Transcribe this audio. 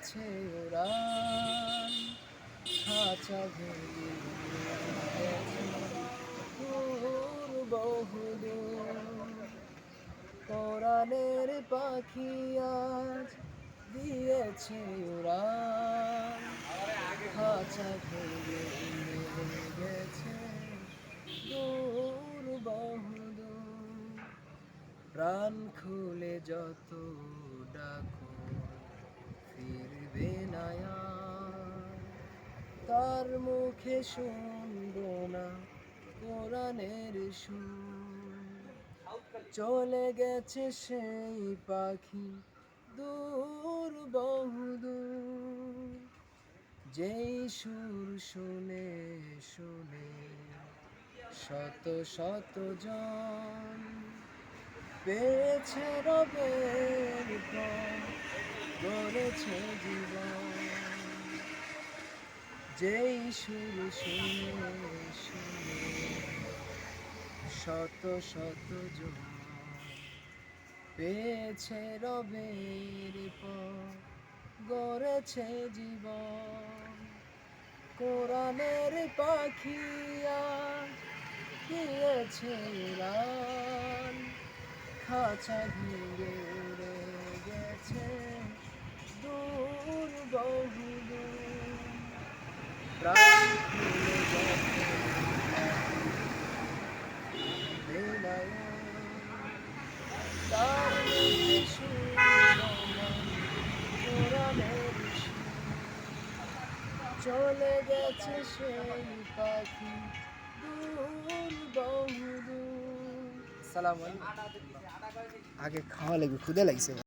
দিয়েছে উড়ান খাঁচা ভেঙে কোরআনের পাখি আজ দিয়েছে উড়ান খাঁচা ভেঙে গেছে। দূর বহুদূর প্রাণ খুলে যত ডাকো তার মুখে শুনব না কোরআনের চলে গেছে সেই পাখি, দূর বহুদূর যেই সুর শুনে শুনে শত শত জন পেয়েছে রবের গড়েছে জীবন। যেই সুর শুনে শুনে। শত শত জন পেয়েছে রবের পথ, গড়েছে জীবন। কোরআনের পাখিয়া দিয়েছে উড়ান খাঁচা ঘিরে গেছে দূর বহুদূর প্রাণ খুলে যখন বেলায় তার মুখে শুনলাম কোরআনের সুর। চলে গেছে সেই পাখি সালাম আগে খাওয়া লাগবে ক্ষুদে লাগছে।